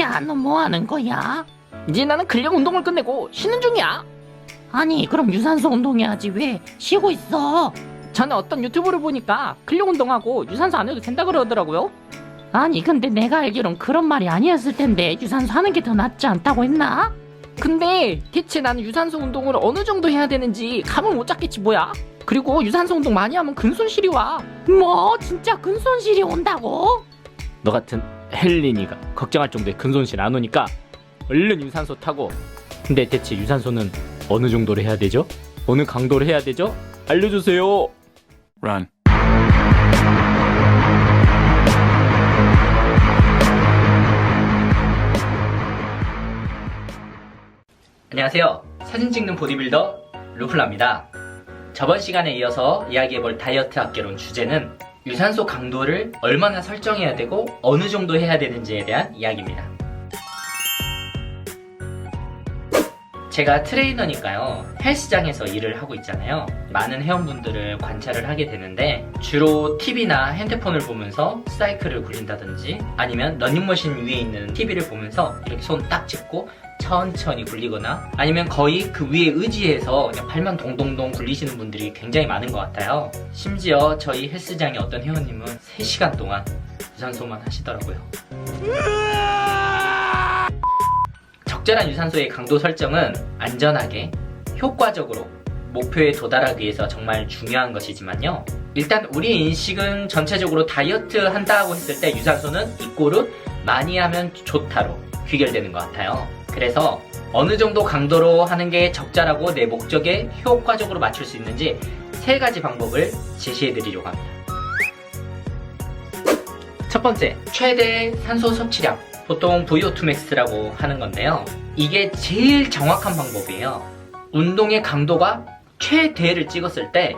야, 너 뭐 하는 거야? 이제 나는 근력 운동을 끝내고 쉬는 중이야. 아니, 그럼 유산소 운동해야지. 왜 쉬고 있어? 전에 어떤 유튜브를 보니까 근력 운동하고 유산소 안 해도 된다 그러더라고요. 아니, 근데 내가 알기론 그런 말이 아니었을 텐데 유산소 하는 게 더 낫지 않다고 했나? 근데 대체 나는 유산소 운동을 어느 정도 해야 되는지 감을 못 잡겠지 뭐야. 그리고 유산소 운동 많이 하면 근손실이 와. 뭐, 진짜 근손실이 온다고? 너 같은 헬린이가 걱정할 정도의 근손실 안 오니까 얼른 유산소 타고. 근데 대체 유산소는 어느 정도로 해야 되죠? 어느 강도로 해야 되죠? 알려주세요. Run. 안녕하세요. 사진 찍는 보디빌더 루플라입니다. 저번 시간에 이어서 이야기해볼 다이어트 학개론 주제는 유산소 강도를 얼마나 설정해야 되고 어느 정도 해야 되는지에 대한 이야기입니다. 제가 트레이너니까요. 헬스장에서 일을 하고 있잖아요. 많은 회원분들을 관찰을 하게 되는데 주로 TV나 핸드폰을 보면서 사이클을 굴린다든지 아니면 러닝머신 위에 있는 TV를 보면서 이렇게 손 딱 짚고 천천히 굴리거나 아니면 거의 그 위에 의지해서 그냥 발만 동동동 굴리시는 분들이 굉장히 많은 것 같아요. 심지어 저희 헬스장의 어떤 회원님은 3시간 동안 유산소만 하시더라고요. 적절한 유산소의 강도 설정은 안전하게 효과적으로 목표에 도달하기 위해서 정말 중요한 것이지만요. 일단 우리 인식은 전체적으로 다이어트 한다고 했을 때 유산소는 이꼬르 많이 하면 좋다로 귀결되는 것 같아요. 그래서 어느 정도 강도로 하는 게 적절하고 내 목적에 효과적으로 맞출 수 있는지 세 가지 방법을 제시해 드리려고 합니다. 첫 번째, 최대 산소 섭취량. 보통 VO2max라고 하는 건데요. 이게 제일 정확한 방법이에요. 운동의 강도가 최대를 찍었을 때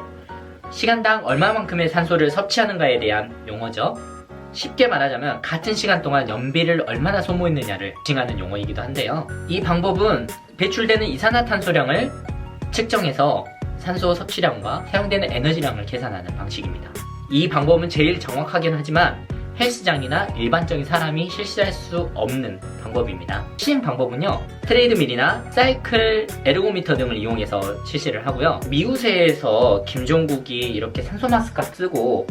시간당 얼마만큼의 산소를 섭취하는가에 대한 용어죠. 쉽게 말하자면 같은 시간 동안 연비를 얼마나 소모했느냐를 징하는 용어이기도 한데요. 이 방법은 배출되는 이산화탄소량을 측정해서 산소 섭취량과 사용되는 에너지량을 계산하는 방식입니다. 이 방법은 제일 정확하긴 하지만 헬스장이나 일반적인 사람이 실시할 수 없는 방법입니다. 시행 방법은요, 트레이드밀이나 사이클 에르고미터 등을 이용해서 실시를 하고요. 미우새에서 김종국이 이렇게 산소 마스크 쓰고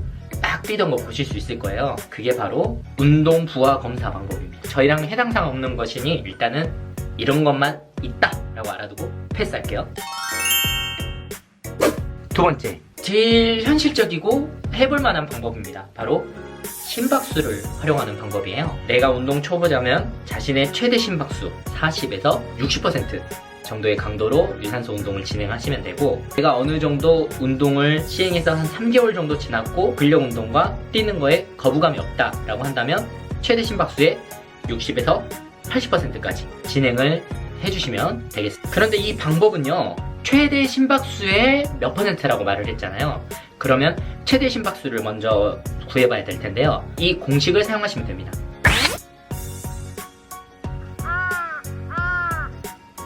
딱 뛰던 거 보실 수 있을 거예요. 그게 바로 운동 부하 검사 방법입니다. 저희랑 해당 사항 없는 것이니 일단은 이런 것만 있다 라고 알아두고 패스할게요. 두 번째, 제일 현실적이고 해볼 만한 방법입니다. 바로 심박수를 활용하는 방법이에요. 내가 운동 초보자면 자신의 최대 심박수 40에서 60% 정도의 강도로 유산소 운동을 진행하시면 되고 내가 어느 정도 운동을 시행해서 한 3개월 정도 지났고 근력 운동과 뛰는 거에 거부감이 없다라고 한다면 최대 심박수의 60에서 80%까지 진행을 해주시면 되겠습니다. 그런데 이 방법은요 최대 심박수의 몇 퍼센트라고 말을 했잖아요. 그러면 최대 심박수를 먼저 구해봐야 될 텐데요. 이 공식을 사용하시면 됩니다.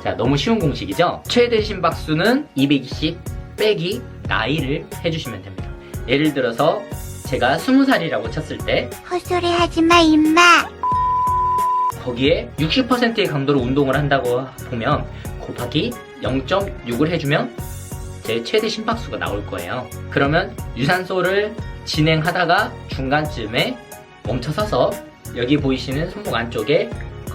자, 너무 쉬운 공식이죠? 최대 심박수는 220 빼기 나이를 해주시면 됩니다. 예를 들어서 제가 20살이라고 쳤을 때 헛소리 하지 마, 임마. 거기에 60%의 강도로 운동을 한다고 보면 곱하기 0.6을 해주면 제 최대 심박수가 나올 거예요. 그러면 유산소를 진행하다가 중간쯤에 멈춰서서 여기 보이시는 손목 안쪽에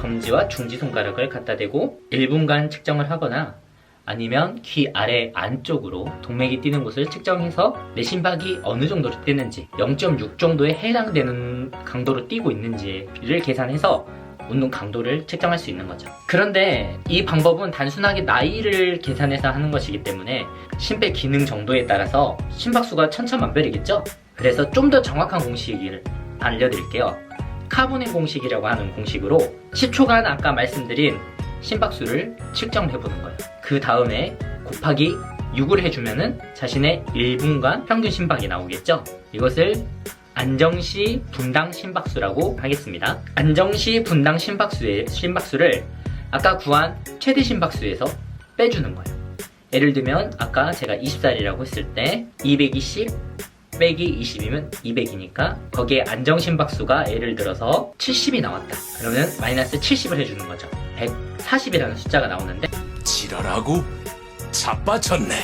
검지와 중지 손가락을 갖다 대고 1분간 측정을 하거나 아니면 귀 아래 안쪽으로 동맥이 뛰는 곳을 측정해서 내 심박이 어느 정도로 뛰는지 0.6 정도에 해당되는 강도로 뛰고 있는지를 계산해서 운동 강도를 측정할 수 있는 거죠. 그런데 이 방법은 단순하게 나이를 계산해서 하는 것이기 때문에 심폐 기능 정도에 따라서 심박수가 천차만별이겠죠? 그래서 좀 더 정확한 공식을 알려드릴게요. 카본의 공식이라고 하는 공식으로 10초간 아까 말씀드린 심박수를 측정해 보는 거예요. 그 다음에 곱하기 6을 해주면은 자신의 1분간 평균 심박이 나오겠죠? 이것을 안정시 분당 심박수라고 하겠습니다. 안정시 분당 심박수의 심박수를 아까 구한 최대 심박수에서 빼주는 거예요. 예를 들면 아까 제가 20살이라고 했을 때 220 빼기 20이면 200이니까 거기에 안정 심박수가 예를 들어서 70이 나왔다. 그러면 마이너스 70을 해주는 거죠. 140이라는 숫자가 나오는데 지랄하고 자빠졌네.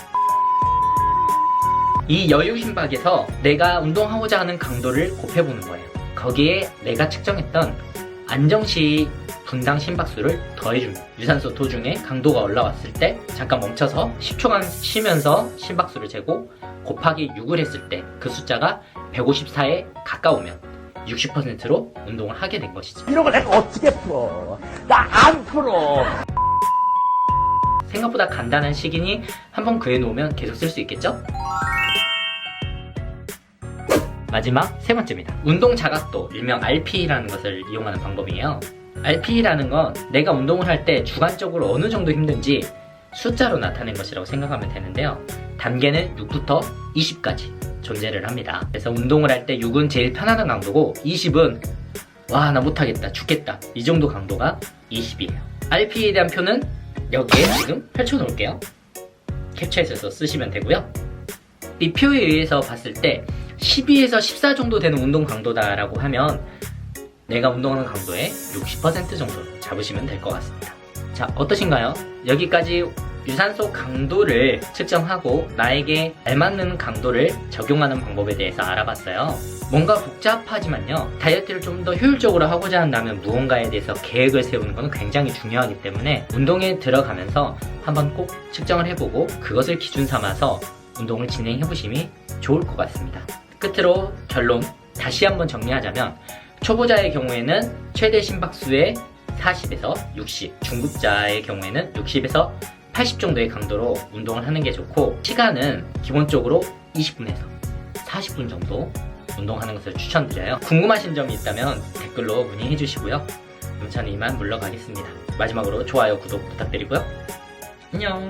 이 여유 심박에서 내가 운동하고자 하는 강도를 곱해보는 거예요. 거기에 내가 측정했던 안정시 분당 심박수를 더해줍니다. 유산소 도중에 강도가 올라왔을 때 잠깐 멈춰서 10초간 쉬면서 심박수를 재고 곱하기 6을 했을 때 그 숫자가 154에 가까우면 60%로 운동을 하게 된 것이죠. 이런 걸 내가 어떻게 풀어? 나 안 풀어. 생각보다 간단한 식이니 한번 그해놓으면 계속 쓸 수 있겠죠? 마지막 세 번째입니다. 운동 자각도, 일명 RP라는 것을 이용하는 방법이에요. RP라는 건 내가 운동을 할 때 주관적으로 어느 정도 힘든지 숫자로 나타낸 것이라고 생각하면 되는데요. 단계는 6부터 20까지 존재를 합니다. 그래서 운동을 할 때 6은 제일 편안한 강도고 20은 와, 나 못하겠다, 죽겠다. 이 정도 강도가 20이에요. RP에 대한 표는 여기에 지금 펼쳐놓을게요. 캡처해서 쓰시면 되고요. 이 표에 의해서 봤을 때 12에서 14 정도 되는 운동 강도다라고 하면 내가 운동하는 강도의 60% 정도 잡으시면 될 것 같습니다. 자, 어떠신가요? 여기까지 유산소 강도를 측정하고 나에게 알맞는 강도를 적용하는 방법에 대해서 알아봤어요. 뭔가 복잡하지만요. 다이어트를 좀 더 효율적으로 하고자 한다면 무언가에 대해서 계획을 세우는 것은 굉장히 중요하기 때문에 운동에 들어가면서 한번 꼭 측정을 해보고 그것을 기준 삼아서 운동을 진행해 보심이 좋을 것 같습니다. 끝으로 결론 다시 한번 정리하자면 초보자의 경우에는 최대 심박수의 40에서 60, 중급자의 경우에는 60에서 80 정도의 강도로 운동을 하는 게 좋고 시간은 기본적으로 20분에서 40분 정도 운동하는 것을 추천드려요. 궁금하신 점이 있다면 댓글로 문의해 주시고요. 그럼 저는 이만 물러가겠습니다. 마지막으로 좋아요, 구독 부탁드리고요. 안녕.